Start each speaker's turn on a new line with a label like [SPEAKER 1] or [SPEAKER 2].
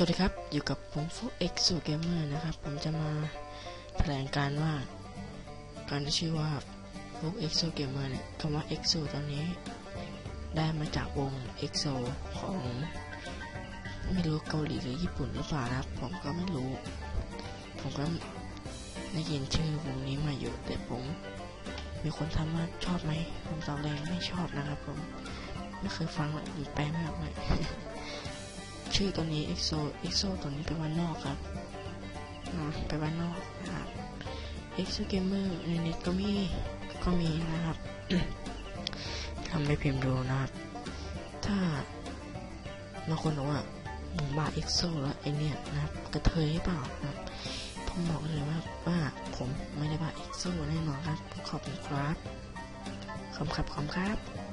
[SPEAKER 1] สวัสดีครับ อยู่กับผมฟุกเอ็กซ์เกมเมอร์นะครับ ผมจะมาแถลงการว่า การที่ชื่อว่าฟุกเอ็กซ์เกมเมอร์เนี่ยคำว่าเอ็กซ์ตอนนี้ ได้มาจากวงเอ็กโซของ ไม่รู้เกาหลีหรือญี่ปุ่นหรือเปล่านะครับ ผมก็ไม่รู้ ผมก็ได้ยินชื่อวงนี้มาอยู่ แต่ผม มีคนถามว่าชอบไหมผมตอบเลยไม่ชอบนะครับ ผมไม่เคยฟังเลยผมแปลไม่ออกเลย ชื่อตัวนี้ EXO EXO ตัวนี้ไปวันนอกครับอ่าไปวันนอกนะครับ EXO Gamer ในเน็ตก็มีก็มีนะครับทำไปพิมพ์ดูนะครับ ถ้าบางคนบอกว่าหมูบ้า EXO แล้วไอเนี่ยนะครับกระเทยหรือเปล่านะครับ ผมบอกเลยว่าว่าผมไม่ได้บ้า EXO แน่นอนครับ ขอบคุณครับขอบคุณครับขอบครับ